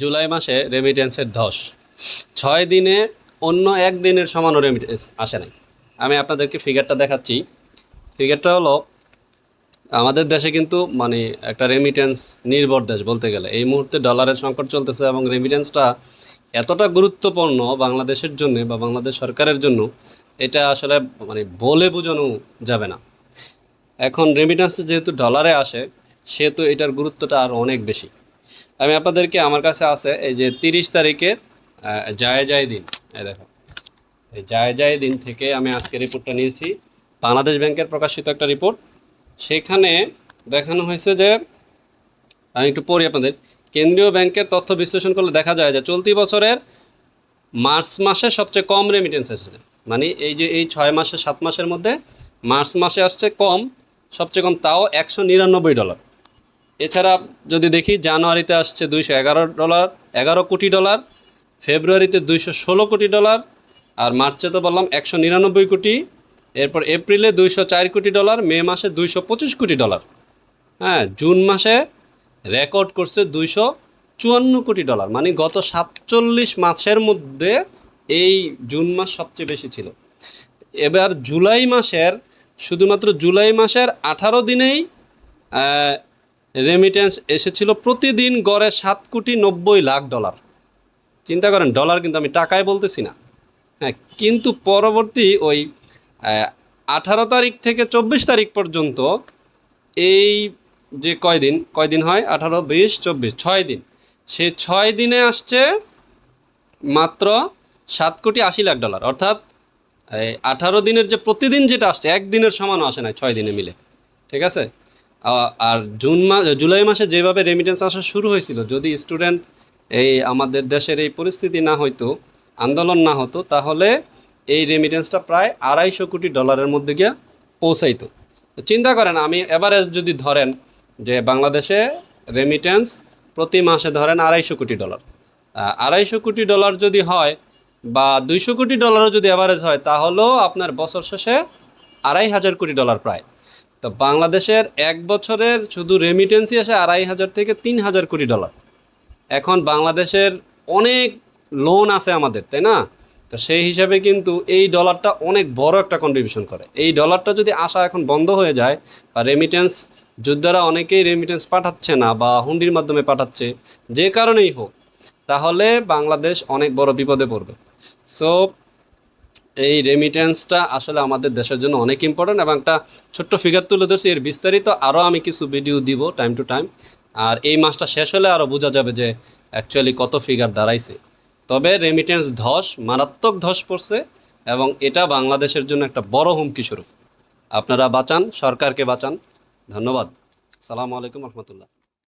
জুলাই মাসে রেমিটেন্সের ধস। ছয় দিনে অন্য এক দিনের সমানও রেমিটেন্স আসে নাই। আমি আপনাদেরকে ফিগারটা দেখাচ্ছি। ফিগারটা হলো, আমাদের দেশে কিন্তু মানে একটা রেমিটেন্স নির্ভর দেশ বলতে গেলে। এই মুহূর্তে ডলারের সংকট চলতেছে এবং রেমিটেন্সটা এতটা গুরুত্বপূর্ণ বাংলাদেশের জন্য বা বাংলাদেশ সরকারের জন্য, এটা আসলে মানে বলে বোঝানো যাবে না। এখন রেমিটেন্স যেহেতু ডলারে আসে, সেহেতু এটার গুরুত্বটা আরও অনেক বেশি। আমি আপনাদেরকে আমার কাছে আছে এই যে তিরিশ তারিখে যায় যায় দিন। এই দেখো। এই যায় যায় দিন থেকে আমি আজকে রিপোর্টটা নিয়েছি। বাংলাদেশ ব্যাংকের প্রকাশিত একটা রিপোর্ট সেখানে দেখানো হয়েছে যে, আমি একটু পড়ি আপনাদের। কেন্দ্রীয় ব্যাংকের তথ্য বিশ্লেষণ করলে দেখা যায় যে চলতি বছরের মার্চ মাসে সবচেয়ে কম রেমিটেন্স এসেছে। মানে এই যে এই ছয় মাসে, সাত মাসের মধ্যে মার্চ মাসে আসছে কম, সবচেয়ে কম তাও একশো নিরানব্বই ডলার এছাড়া যদি দেখি জানুয়ারিতে আসছে দুইশো এগারো ডলার, এগারো কোটি ডলার, ফেব্রুয়ারিতে দুইশো ষোলো কোটি ডলার, আর মার্চে তো বললাম একশো নিরানব্বই কোটি, এরপর এপ্রিলে দুইশো চার কোটি ডলার, মে মাসে দুইশো পঁচিশ কোটি ডলার। হ্যাঁ জুন মাসে রেকর্ড করছে দুইশো চুয়ান্ন কোটি ডলার মানে গত সাতচল্লিশ মাসের মধ্যে এই জুন মাস সবচেয়ে বেশি ছিল। এবার জুলাই মাসের, শুধুমাত্র জুলাই মাসের আঠারো দিনেই রেমিটেন্স এসেছিল প্রতিদিন গড়ে সাত কোটি নব্বই লাখ ডলার চিন্তা করেন ডলার কিন্তু আমি টাকায় বলতেছি না। হ্যাঁ কিন্তু পরবর্তী ওই আঠারো তারিখ থেকে চব্বিশ তারিখ পর্যন্ত এই যে কয়দিন কয়দিন হয়? আঠারো, বিশ, চব্বিশ, ছয় দিন। সে ছয় দিনে আসছে মাত্র সাত কোটি আশি লাখ ডলার অর্থাৎ আঠারো দিনের যে প্রতিদিন যেটা আসছে, একদিনের সমানও আসে না ছয় দিনে মিলে। ঠিক আছে? আর জুন মাস জুলাই মাসে যেভাবে রেমিটেন্স আসা শুরু হয়েছিল, যদি স্টুডেন্ট এই আমাদের দেশের এই পরিস্থিতি না হইতো, আন্দোলন না হতো, তাহলে এই রেমিটেন্সটা প্রায় আড়াইশো কোটি ডলারের মধ্যে গিয়ে পৌঁছাইতো। চিন্তা করেন, আমি এভারেজ যদি ধরেন যে বাংলাদেশে রেমিটেন্স প্রতি মাসে ধরেন আড়াইশো কোটি ডলার আড়াইশো কোটি ডলার যদি হয় বা দুইশো কোটি ডলারও যদি অ্যাভারেজ হয়, তাহলেও আপনার বছর শেষে আড়াই হাজার কোটি ডলার প্রায়। তো বাংলাদেশের এক বছরের শুধু রেমিটেন্সই আসে আড়াই হাজার থেকে তিন হাজার কোটি ডলার এখন বাংলাদেশের অনেক লোন আছে আমাদের, তাই না? তো সেই হিসাবে কিন্তু এই ডলারটা অনেক বড় একটা কন্ট্রিবিউশন করে। এই ডলারটা যদি আসা এখন বন্ধ হয়ে যায় বা রেমিটেন্স যোদ্ধারা অনেকেই রেমিটেন্স পাঠাচ্ছে না বা হুন্ডির মাধ্যমে পাঠাচ্ছে, যে কারণেই হোক, তাহলে বাংলাদেশ অনেক বড় বিপদে পড়বে। সো এই রেমিটেন্সটা আসলে আমাদের দেশের জন্য অনেক ইম্পর্ট্যান্ট এবং একটা ছোট্ট ফিগার তুলে ধরছি। এর বিস্তারিত আরও আমি কিছু ভিডিও দিব টাইম টু টাইম আর এই মাসটা শেষ হলে আরও বোঝা যাবে যে অ্যাকচুয়ালি কত ফিগার দাঁড়াইছে। তবে রেমিটেন্স ধস, মারাত্মক ধস পড়ছে এবং এটা বাংলাদেশের জন্য একটা বড় হুমকি স্বরূপ। আপনারা বাঁচান, সরকারকে বাঁচান। ধন্যবাদ। সালামু আলাইকুম রহমতুল্লাহ।